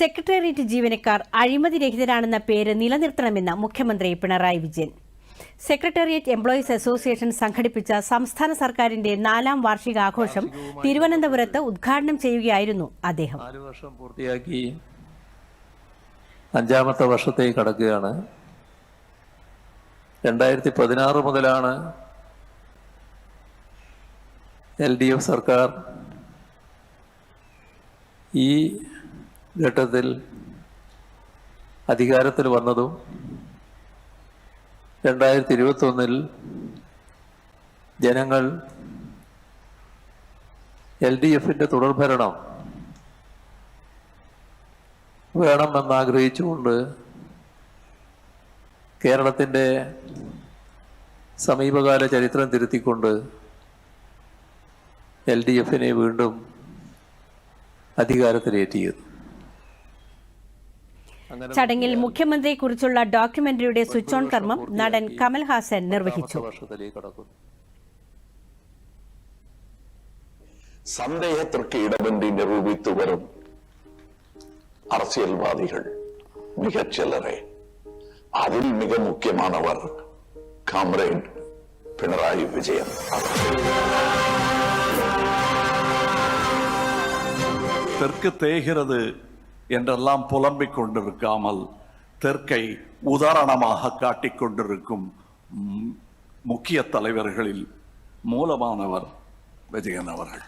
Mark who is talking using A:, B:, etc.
A: Secretariat ജീവനക്കാർ അഴിമതിരഹിതരാണെന്ന പേര് നിലനിർത്തണമെന്ന് മുഖ്യമന്ത്രി Pinarayi Vijayan. Secretariat employees association സംഘടിപ്പിച്ച സംസ്ഥാന സർക്കാരിന്റെ നാലാം വാർഷികാഘോഷം തിരുവനന്തപുരത്ത് ഉദ്ഘാടനം ചെയ്യുകയായിരുന്നു അദ്ദേഹം.
B: വർഷം പൂർത്തിയാക്കി അഞ്ചാമത്തെ വർഷത്തേക്ക് കടക്കുകയാണ്. രണ്ടായിരത്തി പതിനാറ് മുതലാണ് എൽ ഡി എഫ് സർക്കാർ ഈ ഘട്ടത്തിൽ അധികാരത്തിൽ വന്നതും രണ്ടായിരത്തി ഇരുപത്തൊന്നിൽ ജനങ്ങൾ എൽ ഡി എഫിന്റെ തുടർഭരണം വേണമെന്നാഗ്രഹിച്ചുകൊണ്ട് കേരളത്തിന്റെ സമീപകാല ചരിത്രം തിരുത്തിക്കൊണ്ട് എൽ ഡി എഫിനെ വീണ്ടും അധികാരത്തിലേറ്റിയത്.
A: ചടങ്ങിൽ മുഖ്യമന്ത്രിയെക്കുറിച്ചുള്ള ഡോക്യുമെന്ററിയുടെ സ്വിച്ച് ഓൺ കർമ്മം നടൻ കമൽഹാസൻ നിർവഹിച്ചു
B: പത്താമത്തെ വർഷത്തിലേക്ക് കടക്കുന്നു
C: சந்தேகத்திற்கு இடமின்றி நிரூபித்து வரும் அரசியல்வாதிகள் மிகச் சிலரே அதில் மிக முக்கியமானவர் காம்ரேட் பினராயி விஜயன்
D: தெற்கு தேய்கிறது என்றெல்லாம் புலம்பிக் கொண்டிருக்காமல் தெற்கை உதாரணமாக காட்டிக்கொண்டிருக்கும் முக்கிய தலைவர்களில் மூலமானவர் விஜயன் அவர்கள்.